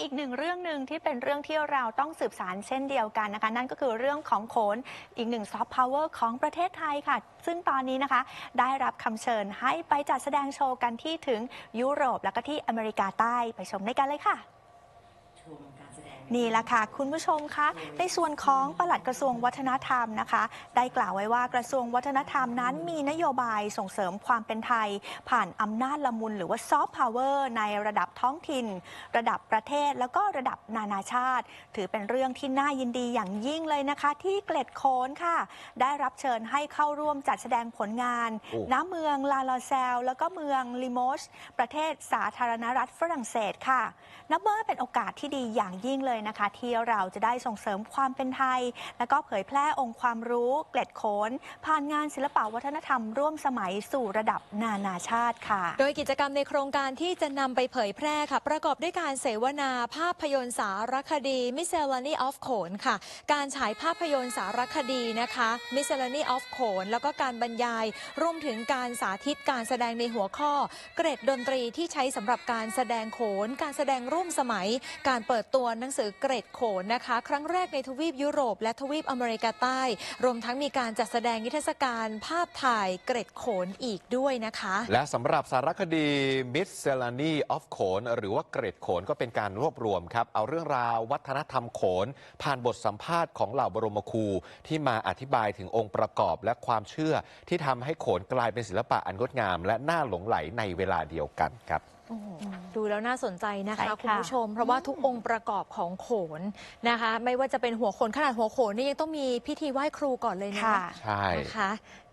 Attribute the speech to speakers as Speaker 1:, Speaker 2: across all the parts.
Speaker 1: อีกหนึ่งเรื่องหนึ่งที่เป็นเรื่องที่เราต้องสืบสารเช่นเดียวกันนะคะ นั่นก็คือเรื่องของโขนอีกหนึ่งซอฟต์พาวเวอร์ของประเทศไทยค่ะ ซึ่งตอนนี้นะคะ ได้รับคำเชิญให้ไปจัดแสดงโชว์กันที่ถึงยุโรปแล้วก็ที่อเมริกาใต้ไปชมด้วยกันเลยค่ะ
Speaker 2: ชมการแสดง
Speaker 1: นี่แหละค่ะ คุณผู้ชมคะในส่วนของปลัดกระทรวงวัฒนธรรมนะคะ ได้กล่าวไว้ว่ากระทรวงวัฒนธรรมนั้นมีนโยบายส่งเสริมความเป็นไทย ผ่านอำนาจละมุนหรือว่าซอฟต์พาวเวอร์ในระดับท้องถิ่น ระดับประเทศแล้วก็ระดับนานาชาติ ถือเป็นเรื่องที่น่ายินดีอย่างยิ่งเลยนะคะ ที่เกล็ดโคนค่ะ ได้รับเชิญให้เข้าร่วมจัดแสดงผลงาน
Speaker 3: โอ้
Speaker 1: ณเมืองลาลาเซลแล้วก็เมืองลิโมชประเทศสาธารณรัฐฝรั่งเศสค่ะ นับว่าเป็นโอกาสที่ดีอย่างยิ่งเลยนะคะ ที่เราจะได้ส่งเสริมความเป็นไทย และก็เผยแพร่องค์ความรู้เกล็ดโขน ผ่านงานศิลปวัฒนธรรมร่วมสมัยสู่ระดับนานาชาติค่ะ
Speaker 4: โดยกิจกรรมในโครงการที่จะนำไปเผยแพร่ค่ะ ประกอบด้วยการเสวนาภาพยนตร์สารคดี Miscellany of โขนค่ะ การฉายภาพยนตร์สารคดีนะคะ Miscellany of โขนแล้วก็การบรรยาย รวมถึงการสาธิตการแสดงในหัวข้อ เกรดดนตรีที่ใช้สำหรับการแสดงโขน การแสดงร่วมสมัย การเปิดตัวหนังสือเกรดโขนนะคะ ครั้งแรกในทวีปยุโรปและทวีปอเมริกาใต้ รวมทั้งมีการจัดแสดงนิทรรศการภาพถ่ายเกรดโขนอีกด้วยนะคะ
Speaker 3: และสำหรับสารคดี Miscellany of โขนหรือว่าเกรดโขนก็เป็นการรวบรวมครับเอาเรื่องราววัฒนธรรมโขน ผ่านบทสัมภาษณ์ของเหล่าบรมครูที่มาอธิบายถึงองค์ประกอบและความเชื่อที่ทำให้โขนกลายเป็นศิลปะอันงดงาม และน่าหลงไหลในเวลาเดียวกันครับ
Speaker 4: ดูแล้วน่าสนใจนะ
Speaker 1: ใช่
Speaker 4: คะ
Speaker 1: ค่ะ
Speaker 4: คุณผู้ชม เพราะว่าทุกองค์ประกอบของโขนนะคะ ไม่ว่าจะเป็นหัวโขนขนาดหัวโขนนี่ยังต้องมีพิธีไหว้ครูก่อนเลยนะ
Speaker 1: ค่ะ
Speaker 3: ใช่
Speaker 4: นะคะ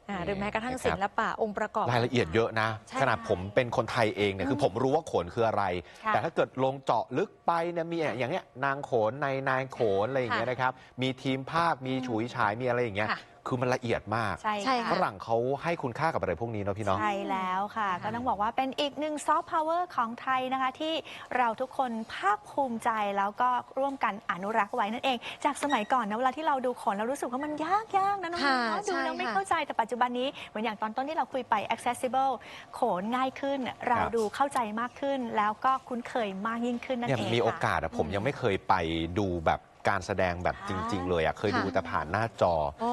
Speaker 4: อ่า
Speaker 3: นี่
Speaker 4: หรือแม้กระทั่ง
Speaker 3: นะครับ
Speaker 4: ศิลปะองค์ประกอบ
Speaker 3: รายละเอียดเยอะนะ
Speaker 4: ใช่
Speaker 3: ขนาด
Speaker 4: ค่ะ
Speaker 3: ผมเป็นคนไทยเองเนี่ยคือผมรู้ว่าโขนคืออะไร
Speaker 1: ค่ะ
Speaker 3: แต่ถ้าเกิดลงเจาะลึกไปเนี่ยมีอย่างเงี้ยนางโขนในนายโขนอะไรอย่างเงี้ยนะครับ มีทีมภาคมีฉุยฉายมีอะไรอย่างเงี้ย
Speaker 4: ค่ะ
Speaker 3: คือมันละเอียดมาก
Speaker 1: ใช่
Speaker 4: ใช่
Speaker 1: ค่ะ
Speaker 3: ฝรั่งเขาให้คุณค่ากับอะไรพวกนี้เนาะพี่เนาะ
Speaker 1: ใช่แล้วค่ะ ก็ต้องบอกว่าเป็นอีกหนึ่งซอฟต์พาวเวอร์ของไทยนะคะ ที่เราทุกคนภาคภูมิใจแล้วก็ร่วมกันอนุรักษ์ไว้นั่นเอง จากสมัยก่อนนะเวลาที่เราดูโขนเรารู้สึกว่ามันยากยากนะน้อง
Speaker 4: ค่ะ
Speaker 1: ๆเนอะดูแล้ว
Speaker 4: ใช่
Speaker 1: ไม่
Speaker 4: ค่ะ
Speaker 1: เข้าใจแต่ปัจจุบันนี้เหมือนอย่างตอนต้นที่เราคุยไป accessible โขนง่ายขึ้น เรา
Speaker 3: ครับ
Speaker 1: ดูเข้าใจมากขึ้น แล้วก็คุ้นเคยมากยิ่งขึ้นนั่น
Speaker 3: เนี่ย
Speaker 1: เอง
Speaker 3: มีโอ
Speaker 1: ค่ะ
Speaker 3: กาสอะผมยังไม่เคยไปดูแบบการแสดงแบบจริง ๆ เลยอะเคยดูแต่ผ่านหน้าจอ
Speaker 4: อ๋อ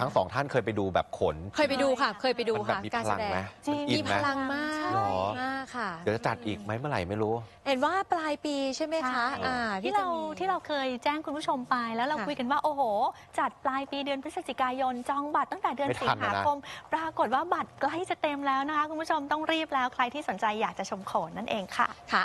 Speaker 3: ทั้งสองท่านเคยไปดูแบบขน
Speaker 4: เคยไปดูค่ะ เคยไปดู
Speaker 3: มันแบบ
Speaker 4: ค่ะ
Speaker 3: มี
Speaker 4: การ
Speaker 3: พ
Speaker 4: แส
Speaker 3: ลัง
Speaker 4: ดง
Speaker 3: ไหม
Speaker 1: จริง
Speaker 3: อิ
Speaker 4: มี
Speaker 3: น
Speaker 4: พ
Speaker 3: ไหม
Speaker 4: ลังมาก
Speaker 3: หรอ
Speaker 4: มากค่ะ
Speaker 3: เดี๋ยวจะจัดอีกไหมเมื่อไหร่ไม่รู้
Speaker 4: เห็นว่าปลายปีใช่ไหมคะ
Speaker 1: ใช่
Speaker 4: อ่า
Speaker 1: ที่
Speaker 4: จะ
Speaker 1: เรา
Speaker 4: มี
Speaker 1: ที่เราเคยแจ้งคุณผู้ชมไปแล้วเรา
Speaker 4: ค่ะ
Speaker 1: คุยกันว่าโอ้โห จัดปลายปีเดือนพฤศจิกายนจองบัตรตั้งแต่เดือน
Speaker 3: ไม่
Speaker 1: สิ
Speaker 3: ทั
Speaker 1: ง
Speaker 3: นนะ
Speaker 1: หาคม ปรากฏว่าบัตรใกล้จะเต็มแล้วนะคะ คุณผู้ชมต้องรีบแล้วใครที่สนใจอยากจะชมโขนนั่นเองค่ะ
Speaker 4: ค่ะ